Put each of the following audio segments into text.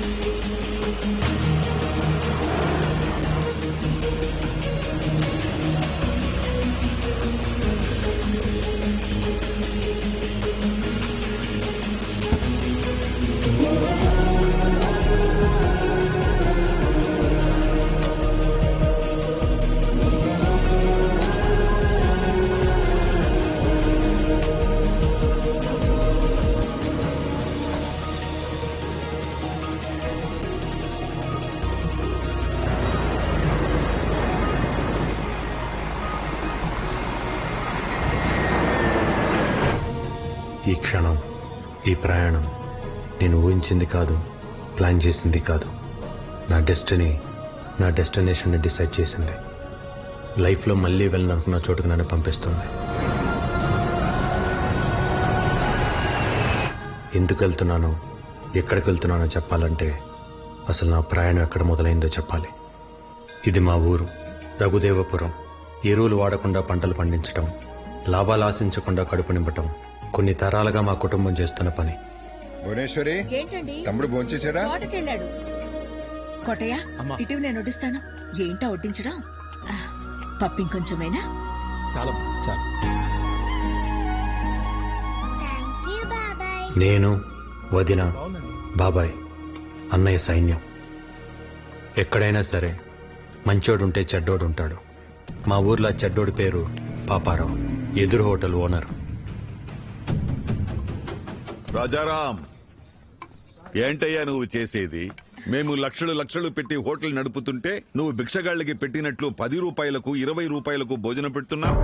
you. ప్రయాణం. నేను ఊహించింది కాదు ప్లాన్ చేసింది కాదు. నా డెస్టినీ నా డెస్టినేషన్ని డిసైడ్ చేసింది. లైఫ్లో మళ్ళీ వెళ్ళాలనుకున్న చోటుకు నన్ను పంపిస్తుంది. ఎందుకు వెళ్తున్నానో ఎక్కడికి వెళ్తున్నానో చెప్పాలంటే అసలు నా ప్రయాణం ఎక్కడ మొదలైందో చెప్పాలి. ఇది మా ఊరు రఘుదేవపురం. ఎరువులు వాడకుండా పంటలు పండించటం లాభాలు ఆశించకుండా కడుపు నింపటం. కొన్ని తరాలుగా మా కుటుంబం చేస్తున్న పని. భువనేశ్వరి ఏంటండి? తమ్ముడు భోంచేసాడా తోటకెళ్ళాడు. కొట్టయ్య ఇటీవి నేను వడ్డిస్తాను. ఏంటా వడ్డించడం? ఆ, పప్పు ఇంకొంచెమేనా? చాలా చాలా. థ్యాంక్ యూ బాబాయ్. నేను వదిన బాబాయ్ అన్నయ్య సైన్యం. ఎక్కడైనా సరే మంచోడుంటే చెడ్డోడు ఉంటాడు మా ఊర్లో ఆ చెడ్డోడి పేరు పాపారావు ఎదురు హోటల్ ఓనర్. రాజారాం ఏంటయ్యా నువ్వు చేసేది? మేము లక్షలు లక్షలు పెట్టి హోటల్ నడుపుతుంటే నువ్వు భిక్షగాళ్ళకి పెట్టినట్లు పది రూపాయలకు ఇరవై రూపాయలకు భోజనం పెడుతున్నావు?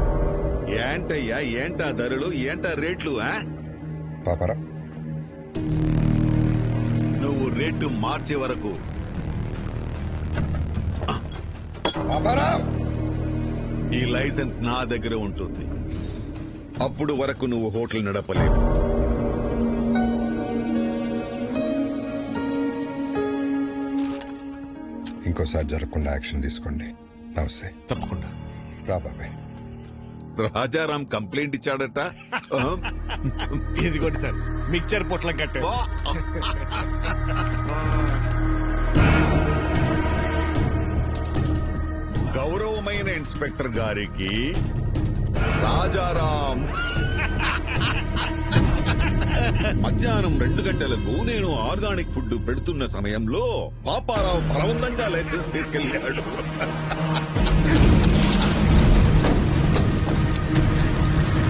ఏంటయ్యా ఏంటా ధరలు ఏంటా రేట్లు? పాపరా. నువ్వు రేటు మార్చే వరకు. ఈ లైసెన్స్ నా దగ్గర ఉంటుంది. అప్పుడు వరకు నువ్వు హోటల్ నడపలేవు. ఇంకోసారి జరగకుండా యాక్షన్ తీసుకోండి. నమస్తే. తప్పకుండా. రా బాబాయ్. రాజారాం కంప్లైంట్ ఇచ్చాడట? ఇదిగోండి సార్ మిక్చర్ పొట్లం కట్టే గౌరవమైన ఇన్స్పెక్టర్ గారికి రాజారాం మధ్యాహ్నం రెండు గంటలకు నేను ఆర్గానిక్ ఫుడ్ పెడుతున్న సమయంలో పాపారావు బలవంతంగా లైసెన్స్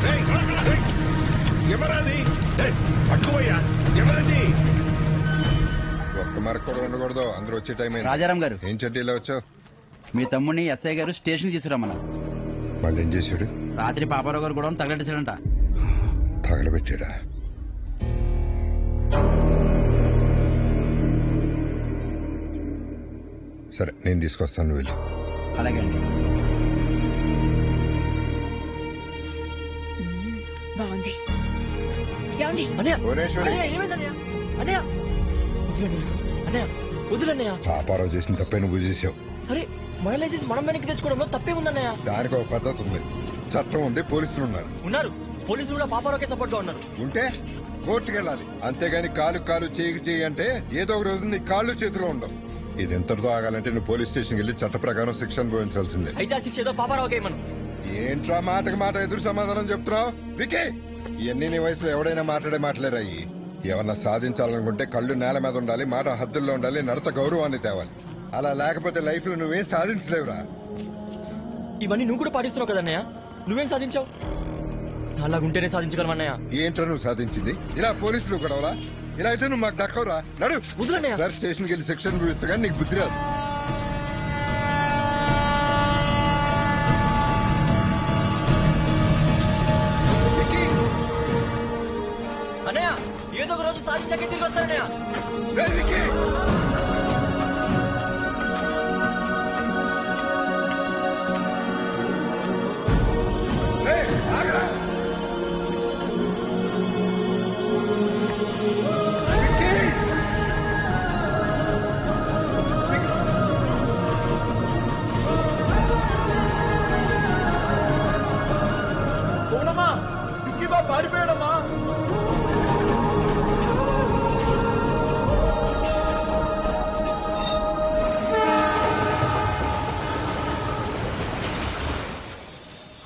రేయ్, ఎవరది? పట్టుకోయ్యా ఎవరది? ఒక్క మరకు కూడా ఉండకూడదు అందరూ వచ్చే టైం అయింది. రాజారాం గారు. ఏం చెడ్డీలో వచ్చావు? మీ తమ్ముడిని ఎస్ఐ గారు స్టేషన్ ఏం చేశాడు? రాత్రి పాపారావు గారు కూడా తగలెట్టేశాడంట తగలబెట్టాడా? సరే నేను తీసుకొస్తాను వెళ్ళి. అలాగే అండి. బాగుంది. పాపారావు చేసిన తప్పే నువ్వు చేసావు. అరే మన లైసెన్స్ మనం వెనక్కి తెచ్చుకోవడంలో తప్పే ఉందన్నయ్య? దానికి ఒక పద్ధతి ఉంది. చట్టం ఉంది పోలీసులు ఉన్నారు. ఉన్నారు. పోలీసులు కూడా పాపారోకే సపోర్ట్గా ఉన్నారు. ఉంటే కోర్టుకు వెళ్ళాలి అంతేగాని కాలు కాలు చేయికి చేయి అంటే ఏదో ఒక రోజు నీ కాళ్ళు చేతిలో ఉండవు. ఇది ఎంతటితో ఆగాలంటే నువ్వు పోలీస్ స్టేషన్కి వెళ్ళి చట్ట ప్రకారం శిక్ష అనుభవించాల్సిందే. అయితే ఆ శిక్ష ఏదో పాపారావుకే మనం. ఏంట్రా మాటకి మాట ఎదురు సమాధానం చెప్తున్నావు? వికే ఇవన్నీ నీ వయసులో ఎవడైనా మాట్లాడే మాటలేరాయి ఏమన్నా సాధించాలనుకుంటే కళ్ళు నేల మీద ఉండాలి మాట హద్దుల్లో ఉండాలి నడత గౌరవాన్ని తేవాలి. అలా లేకపోతే లైఫ్లో నువ్వేం సాధించలేవురా? ఇవన్నీ నువ్వు కూడా పాటిస్తున్నావు కదన్నయ్య? నువ్వేం సాధించావు? అలాగుంటేనే సాధించగలమన్నయ్య ఏంట్రా నువ్వు సాధించింది? ఇలా పోలీసులు గొడవలా? ఇలా అయితే నువ్వు మాకు దక్కవురా? నడు. వదిలేనయ్య. సార్ స్టేషన్కి వెళ్ళి శిక్షణ అనుభవిస్తా కానీ నీకు బుద్ధి రాదు. అన్నయ్య ఏదో ఒక రోజు సాధించాకే తిరిగి వస్తానన్నయ్య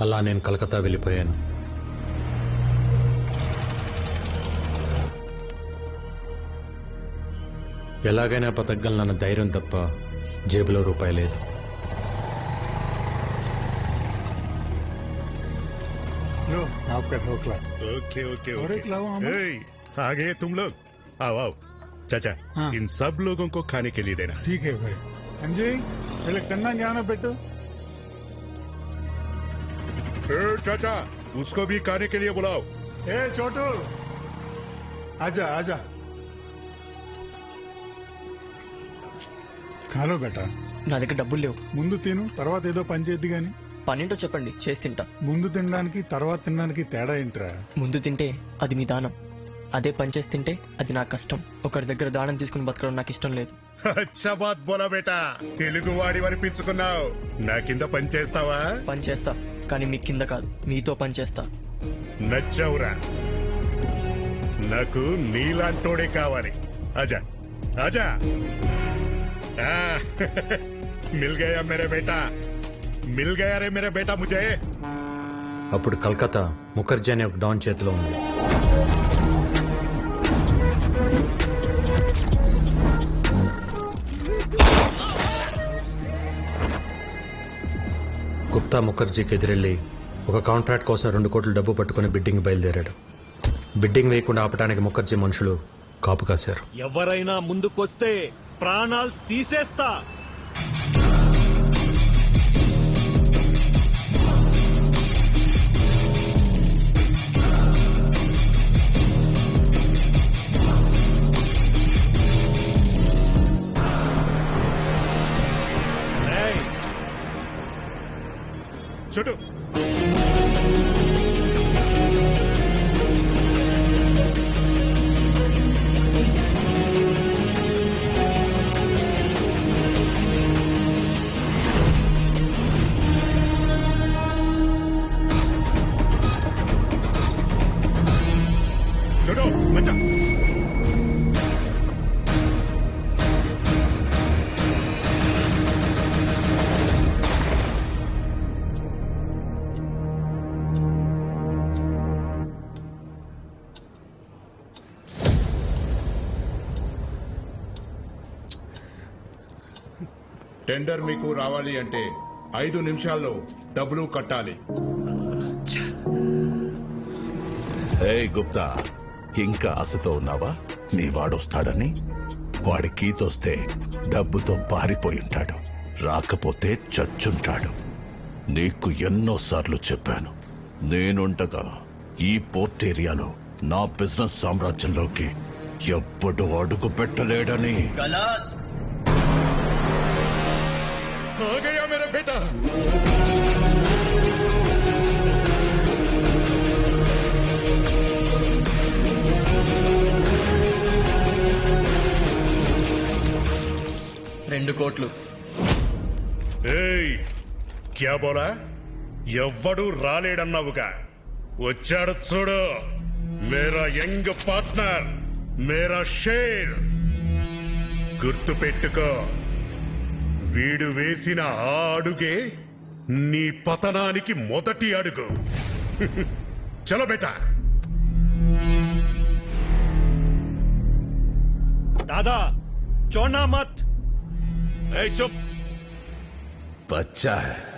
అలా నేను కలకత్తా వెళ్ళిపోయాను ఎలాగైనా బతకగలనన్న ధైర్యం తప్ప జేబులో రూపాయి లేదు लो आपका ढोकला ओके ओके और ओके एक लाओ अमर। ए, आ गए तुम लोग आओ आओ चाचा हाँ। इन सब लोगों को खाने के लिए देना ठीक है भाई अंजी వీళ్ళకి తిన్నాక ఏమైనా పెట్టు ए, चाचा उसको भी खाने के लिए बुलाओ ఏ చోటు ఆజా ఆజా ఖాలో బేటా నా దగ్గర డబ్బులు లేవు ముందు తిను తర్వాత ఏదో పని చేద్ది గాని పన్నెంటో చెప్పండి చేసి తింటా ముందు తినడానికి తర్వాత తినడానికి తేడా ఏంట్రా ముందు తింటే అది మీ దానం అదే పని చేసి తింటే అది నా కష్టం ఒకరి దగ్గర దానం తీసుకుని బతకడం నాకు ఇష్టం లేదు అచ్చా బాత్ బోలా బేటా తెలుగు వాడి అనిపించుకున్నావు నా కింద పని చేస్తావా పని చేస్తా కానీ మీ కింద కాదు. మీతో పని చేస్తా. నచ్చావురా. నాకు నీలాంటోడే కావాలి. ఆజా. ఆ, మిల్ గయా మేరే బేటా. మిల్ గయా రే మేరే బేటా ముజే. అప్పుడు కలకత్తా ముఖర్జీ అనే ఒక డాన్ చేతిలో ఉంది. మమతా ముఖర్జీకి ఎదురెళ్ళి ఒక కాంట్రాక్ట్ కోసం రెండు కోట్లు డబ్బు పట్టుకుని బిడ్డింగ్ బయలుదేరాడు. బిడ్డింగ్ వేయకుండా ఆపడానికి ముఖర్జీ మనుషులు కాపు కాశారు. ఎవరైనా ముందుకొస్తే ప్రాణాలు తీసేస్తా. చెడు. టెండర్ మీకు రావాలి అంటే ఐదు నిమిషాల్లో డబ్బులు కట్టాలి. హే గుప్తా ఇంకా ఆశతో ఉన్నావా? నీ వాడొస్తాడని? వాడి కీతొస్తే డబ్బుతో పారిపోయి ఉంటాడు రాకపోతే చచ్చుంటాడు. నీకు ఎన్నోసార్లు చెప్పాను. నేనుండగా ఈ పోర్ట్ ఏరియాలో నా బిజినెస్ సామ్రాజ్యంలోకి ఎవ్వడు అడుగు పెట్టలేడని. आ गया मेरा बेटा రెండు కోట్లు ఏయ్ క్యా బోలా ఎవ్వడు రాలేడన్నావుగా వచ్చాడు చూడు మేరా యంగ్ పార్ట్నర్ మేరా షేర్ గుర్తు పెట్టుకో వీడు వేసిన ఆ అడుగే నీ పతనానికి మొదటి అడుగు. చలో బేటా. దాదా చోనా మత్. బచ్చా హై